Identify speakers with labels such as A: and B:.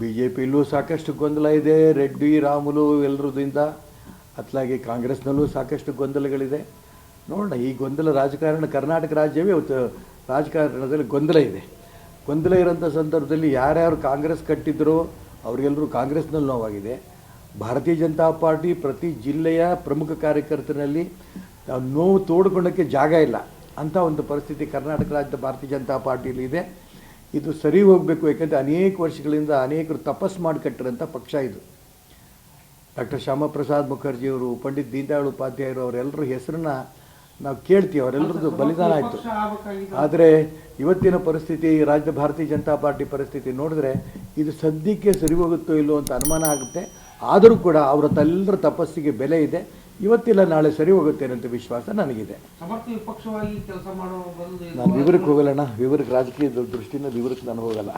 A: B J ಪಿಲೂ ಸಾಕಷ್ಟು ಗೊಂದಲ ಇದೆ, ರೆಡ್ಡಿ, ರಾಮುಲು ಎಲ್ಲರದಿಂದ ಅತ್ಲಾಗಿ ಕಾಂಗ್ರೆಸ್ನಲ್ಲೂ ಸಾಕಷ್ಟು ಗೊಂದಲಗಳಿದೆ. ನೋಡೋಣ, ಈ ಗೊಂದಲ ರಾಜಕಾರಣ, ಕರ್ನಾಟಕ ರಾಜ್ಯವೇ ರಾಜಕಾರಣದಲ್ಲಿ ಗೊಂದಲ ಇದೆ. ಗೊಂದಲ ಇರೋಂಥ ಸಂದರ್ಭದಲ್ಲಿ ಯಾರ್ಯಾರು ಕಾಂಗ್ರೆಸ್ ಕಟ್ಟಿದ್ರೋ ಅವರಿಗೆಲ್ಲರೂ ಕಾಂಗ್ರೆಸ್ನಲ್ಲಿ ನೋವಾಗಿದೆ. ಭಾರತೀಯ ಜನತಾ ಪಾರ್ಟಿ ಪ್ರತಿ ಜಿಲ್ಲೆಯ ಪ್ರಮುಖ ಕಾರ್ಯಕರ್ತರಲ್ಲಿ ನೋವು ತೋಡ್ಕೊಳ್ಳೋಕ್ಕೆ ಜಾಗ ಇಲ್ಲ. ಅಂಥ ಒಂದು ಪರಿಸ್ಥಿತಿ ಕರ್ನಾಟಕ ರಾಜ್ಯದ ಭಾರತೀಯ ಜನತಾ ಪಾರ್ಟಿಯಲ್ಲಿ ಇದೆ. ಇದು ಸರಿ ಹೋಗಬೇಕು ಯಾಕೆಂದರೆ ಅನೇಕ ವರ್ಷಗಳಿಂದ ಅನೇಕರು ತಪಸ್ಸು ಮಾಡಿ ಕಟ್ಟಿರೋಂಥ ಪಕ್ಷ ಇದು. ಡಾಕ್ಟರ್ ಶ್ಯಾಮಪ್ರಸಾದ್ ಮುಖರ್ಜಿಯವರು ಪಂಡಿತ್ ದೀನದಯಾಳ್ ಉಪಾಧ್ಯಾಯರು ಅವರೆಲ್ಲರ ಹೆಸರನ್ನ ನಾವು ಕೇಳ್ತೀವಿ ಅವರೆಲ್ಲರದ್ದು ಬಲಿದಾನ ಆಯಿತು. ಆದರೆ ಇವತ್ತಿನ ಪರಿಸ್ಥಿತಿ ರಾಜ್ಯ ಭಾರತೀಯ ಜನತಾ ಪಾರ್ಟಿ ಪರಿಸ್ಥಿತಿ ನೋಡಿದ್ರೆ ಇದು ಸದ್ಯಕ್ಕೆ ಸರಿ ಹೋಗುತ್ತೋ ಇಲ್ಲೋ ಅಂತ ಅನುಮಾನ ಆಗುತ್ತೆ. ಆದರೂ ಕೂಡ ಅವರ ತಲ್ಲರ ತಪಸ್ಸಿಗೆ ಬೆಲೆ ಇದೆ. ಇವತ್ತಿಲ್ಲ ನಾಳೆ ಸರಿ ಹೋಗುತ್ತೆ ಅಂತ ವಿಶ್ವಾಸ ನನಗಿದೆ. ನಾನು ವಿವರಕ್ಕೆ ಹೋಗಲ್ಲಣ್ಣ. ವಿವರಕ್ಕೆ ರಾಜಕೀಯ ದೃಷ್ಟಿಯಿಂದ ವಿವರಕ್ಕೆ ನಾನು ಹೋಗಲ್ಲ.